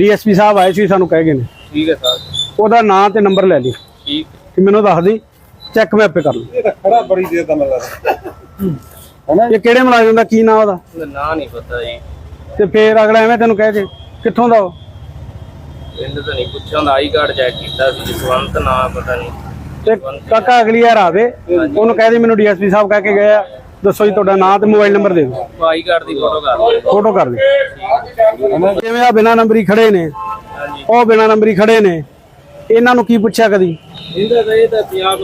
DSP ਸਾਹਿਬ ਆਏ ਸੀ ਸਾਨੂੰ ਕਹਿ ਗਏ ਨੇ। ਠੀਕ ਹੈ ਸਰ। ਉਹਦਾ ਨਾਂ ਤੇ ਨੰਬਰ ਲੈ ਲਈ ਠੀਕ। ਕਿ ਮੈਨੂੰ ਦੱਸ ਦੀ ਚੈੱਕ ਮੈਂ ਆਪੇ ਕਰ ਲੂ ਇਹ ਤਾਂ ਖੜਾ ਬੜੀ ਦੇਰ ਦਾ ਲੱਗਦਾ ਇਹ ਕਿਹੜੇ ਮੁਲਾਜ਼ਮ ਦਾ ਕੀ ਨਾਂ ਉਹਦਾ? ਨਾ ਨਹੀਂ ਪਤਾ ਜੀ। ਤੇ ਫੇਰ ਅਗਲਾ ਐਵੇਂ ਤੈਨੂੰ ਕਹਿ ਦੇ ਕਿੱਥੋਂ ਦਾ ਉਹ? ਪਿੰਡ ਤਾਂ ਨਹੀਂ ਪੁੱਛਿਆ ਹੁੰਦਾ ਆਈ ਕਾਰਡ ਚੈੱਕ ਕੀਤਾ ਸੀ ਜਸਵੰਤ ਨਾਂ ਪਤਾ ਨਹੀਂ। ਤੇ ਕਾਕਾ ਅਗਲੀ ਵਾਰ ਆਵੇ ਉਹਨੂੰ ਕਹਿ ਦੇ ਮੈਨੂੰ ਡੀਐਸਪੀ ਸਾਹਿਬ ਕਹਿ ਕੇ ਗਏ ਆ। ਦੱਸੋ ਜੀ ਤੁਹਾਡਾ ਨਾਂ ਤੇ ਮੋਬਾਈਲ ਨੰਬਰ ਦੇ ਦਿਓ। ਆਈ ਕਾਰਡ ਦੀ ਫੋਟੋ ਕਰ ਲਓ। ਫੋਟੋ ਕਰ ਦੇ ਜਿਵੇਂ ਆ? ਬਿਨਾ ਨੰਬਰੀ ਖੜੇ ਨੇ? ਉਹ ਬਿਨਾ ਨੰਬਰੀ ਖੜੇ ਨੇ। ਇਹਨਾਂ ਨੂੰ ਕੀ ਪੁੱਛਿਆ ਕਦੀ? ਇਹਦਾ ਤਾਂ ਇਹ ਤਾਂ ਪੰਜਾਬ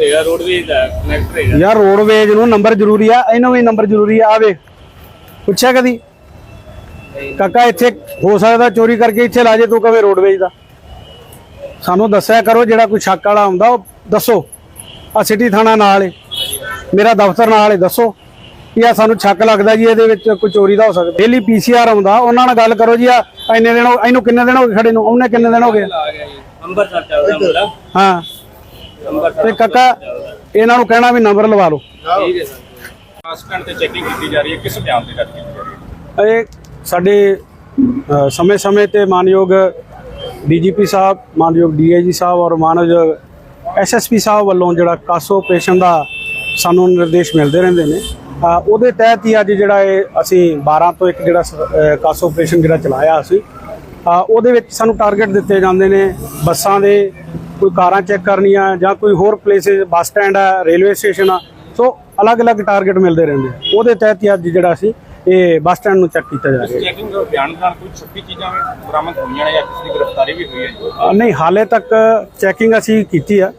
ਹੈਗਾ ਰੋਡਵੇਜ਼ ਦਾ ਕਨੈਕਟਰ ਹੈਗਾ। ਯਾਰ ਰੋਡਵੇਜ ਨੂੰ ਨੰਬਰ ਜ਼ਰੂਰੀ ਆ ਇਹਨੂੰ ਵੀ ਨੰਬਰ ਜ਼ਰੂਰੀ ਆ ਆਵੇ ਪੁੱਛਿਆ ਕਦੀ? ਕਾਕਾ ਇੱਥੇ ਹੋ ਸਕਦਾ ਚੋਰੀ ਕਰਕੇ ਇੱਥੇ ਲਾ ਜੇ ਤੂੰ ਕਵੇ ਰੋਡਵੇਜ ਦਾ। ਸਾਨੂੰ ਦੱਸਿਆ ਕਰੋ ਜਿਹੜਾ ਕੋਈ ਸ਼ੱਕ ਵਾਲਾ ਹੁੰਦਾ ਉਹ ਦੱਸੋ। ਆ ਸਿਟੀ ਥਾਣਾ ਨਾਲ ਏ। ਮੇਰਾ ਦਫ਼ਤਰ ਨਾਲ ਏ ਦੱਸੋ ਕਿ ਆ ਸਾਨੂੰ ਸ਼ੱਕ ਲੱਗਦਾ ਜੀ ਇਹਦੇ ਵਿੱਚ ਕੋਈ ਚੋਰੀ ਦਾ ਹੋ ਸਕਦਾ। ਡੇਲੀ ਪੀਸੀਆਰ ਆਉਂਦਾ ਉਹਨਾਂ ਨਾਲ ਗੱਲ ਕਰੋ ਜੀ ਆ ਇੰਨੇ ਦਿਨ ਇਹਨੂੰ ਕਿੰਨੇ ਦਿਨ ਹੋ ਗਏ ਖੜੇ ਨੂੰ? ਉਹਨੇ ਕਿੰਨੇ ਦਿਨ ਹੋ ਗਏ? ਚੱਲਦਾ ਮੁੰਡਾ। ਹਾਂ। ਤੇ ਕਾਕਾ ਇਹਨਾਂ ਨੂੰ ਕਹਿਣਾ ਵੀ ਨੰਬਰ ਲਵਾ ਲਓ। ਠੀਕ ਹੈ ਸਰ। ਬੱਸ ਸਟੈਂਡ ਤੇ ਚੈਕਿੰਗ ਕੀਤੀ ਜਾ ਰਹੀ ਹੈ ਕਿਸ ਬਿਆਨ ਤੇ ਕੀਤੀ ਜਾ ਰਹੀ ਹੈ? ਇਹ ਸਾਡੇ ਸਮੇਂ-ਸਮੇਂ ਤੇ ਮਾਨਯੋਗ ਡੀਜੀਪੀ ਸਾਹਿਬ ਮਾਨਯੋਗ ਡੀਆਈਜੀ ਸਾਹਿਬ ਔਰ ਮਾਨਯੋਗ ਐਸਐਸਪੀ ਸਾਹਿਬ ਵੱਲੋਂ ਜਿਹੜਾ ਕਾਸੋ ਆਪਰੇਸ਼ਨ ਦਾ ਸਾਨੂੰ ਨਿਰਦੇਸ਼ ਮਿਲਦੇ ਰਹਿੰਦੇ ਨੇ। ਉਹਦੇ ਤਹਿਤ ਹੀ ਅੱਜ ਜਿਹੜਾ ਇਹ ਅਸੀਂ 12 ਤੋਂ ਇੱਕ ਜਿਹੜਾ ਸ- ਅ, ਆਪਰੇਸ਼ਨ ਜਿਹੜਾ ਚਲਾਇਆ ਅਸੀਂ ਉਹਦੇ ਵਿੱਚ ਸਾਨੂੰ ਟਾਰਗੇਟ ਦਿੱਤੇ ਜਾਂਦੇ ਨੇ ਬੱਸਾਂ ਦੇ ਕੋਈ ਕਾਰਾਂ ਚੈੱਕ ਕਰਨੀਆਂ ਜਾਂ ਕੋਈ ਹੋਰ ਪਲੇਸਿਸ ਬੱਸ ਸਟੈਂਡ ਆ ਰੇਲਵੇ ਸਟੇਸ਼ਨ ਆ ਸੋ ਅਲੱਗ-ਅਲੱਗ ਟਾਰਗੇਟ ਮਿਲਦੇ ਰਹਿੰਦੇ ਉਹਦੇ ਤਹਿਤ ਹੀ ਅੱਜ ਜਿਹੜਾ ਅਸੀਂ ਇਹ ਬੱਸ ਸਟੈਂਡ ਨੂੰ ਚੈੱਕ ਕੀਤਾ ਜਾ ਰਿਹਾ ਹੈ। ਚੈਕਿੰਗ ਦੇ ਬਿਆਨ ਨਾਲ ਕੋਈ ਛੁੱਟੀ ਚੀਜ਼ਾਂ ਬਰਾਮਦ ਹੋਈਆਂ ਨੇ ਜਾਂ ਕਿਸੇ ਦੀ ਗ੍ਰਿਫਤਾਰੀ ਵੀ ਹੋਈ ਹੈ ਨਹੀਂ ਹਾਲੇ ਤੱਕ ਚੈਕਿੰਗ ਅਸੀਂ ਕੀਤੀ ਆ।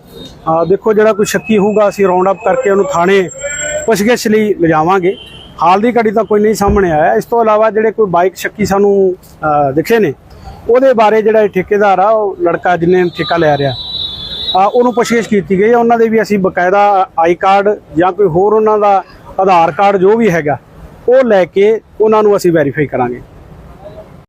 ਦੇਖੋ ਜਿਹੜਾ ਕੋਈ ਸ਼ੱਕੀ ਹੋਊਗਾ ਅਸੀਂ ਰਾਉਂਡ ਅਪ ਕਰਕੇ ਉਹਨੂੰ ਥਾਣੇ ਪੁੱਛਗਿੱਛ ਲਈ ਲਿਜਾਵਾਂਗੇ। ਹਾਲ ਦੀ ਘੜੀ ਤਾਂ ਕੋਈ ਨਹੀਂ ਸਾਹਮਣੇ ਆਇਆ। ਇਸ ਤੋਂ ਇਲਾਵਾ ਜਿਹੜੇ ਕੋਈ ਬਾਈਕ ਸ਼ੱਕੀ ਸਾਨੂੰ ਦਿਖੇ ਨੇ ਉਹਦੇ ਬਾਰੇ ਜਿਹੜਾ ਠੇਕੇਦਾਰ ਆ ਉਹ ਲੜਕਾ ਜਿਹਨੇ ਠੇਕਾ ਲਿਆ ਰਿਹਾ ਆ ਉਹਨੂੰ ਪੁੱਛਗਿੱਛ ਕੀਤੀ ਗਈ ਹੈ। ਉਹਨਾਂ ਦੇ ਵੀ ਅਸੀਂ ਬਕਾਇਦਾ ਆਈ ਕਾਰਡ ਜਾਂ ਕੋਈ ਹੋਰ ਉਹਨਾਂ ਦਾ ਆਧਾਰ ਕਾਰਡ ਜੋ ਵੀ ਹੈਗਾ ਉਹ ਲੈ ਕੇ ਉਹਨਾਂ ਨੂੰ ਅਸੀਂ ਵੈਰੀਫਾਈ ਕਰਾਂਗੇ।